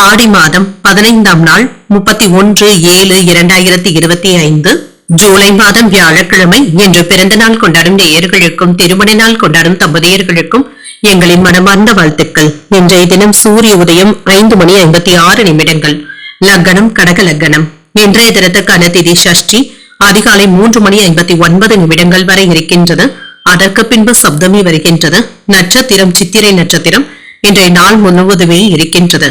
ஆடி மாதம் பதினைந்தாம் நாள் முப்பத்தி ஒன்று ஏழு இரண்டாயிரத்தி இருபத்தி ஐந்து ஜூலை மாதம் வியாழக்கிழமை இன்று பிறந்த நாள் கொண்டாடும் நேயர்களுக்கும் திருமண நாள் கொண்டாடும் தம்பதியர்களுக்கும் எங்களின் மனமார்ந்த வாழ்த்துக்கள். இன்றைய தினம் சூரிய உதயம் ஐந்து மணி ஐம்பத்தி ஆறு நிமிடங்கள். லக்னம் கடக லக்னம் இன்றைய தினத்துக்கான திதி சஷ்டி அதிகாலை மூன்று மணி ஐம்பத்தி ஒன்பது நிமிடங்கள் வரை இருக்கின்றது. அதற்கு பின்பு சப்தமி வருகின்றது. நட்சத்திரம் சித்திரை நட்சத்திரம் இன்றைய நாள் முழுவதுமே இருக்கின்றது.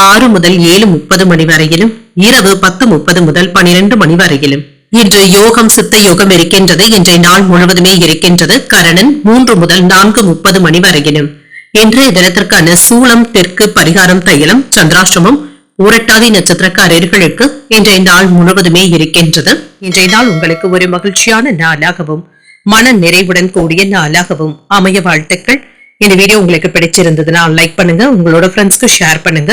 ஆறு முதல் ஏழு முப்பது மணி வரையிலும் இரவு பத்து முப்பது முதல் பனிரெண்டு மணி வரையிலும். இன்று யோகம் சித்த யோகம் இருக்கின்றது. இன்றைய நாள் முழுவதுமே இருக்கின்றது. கரணன் மூன்று முதல் நான்கு முப்பது மணி வரையிலும். இன்றைய தினத்திற்கான சூளம் தெற்கு பரிகாரம் தைலம் சந்திராசிரமம் ஊரட்டாதி நட்சத்திரக்காரர்களுக்கு இன்றைய நாள் முழுவதுமே இருக்கின்றது. இன்றைய நாள் உங்களுக்கு ஒரு மகிழ்ச்சியான நாளாகவும் மன நிறைவுடன் கூடிய நாளாகவும் அமைய வாழ்த்துக்கள். இந்த வீடியோ உங்களுக்கு பிடிச்சிருந்ததுன்னா லைக் பண்ணுங்க. உங்களோட ஃப்ரெண்ட்ஸ்க்கு ஷேர் பண்ணுங்க.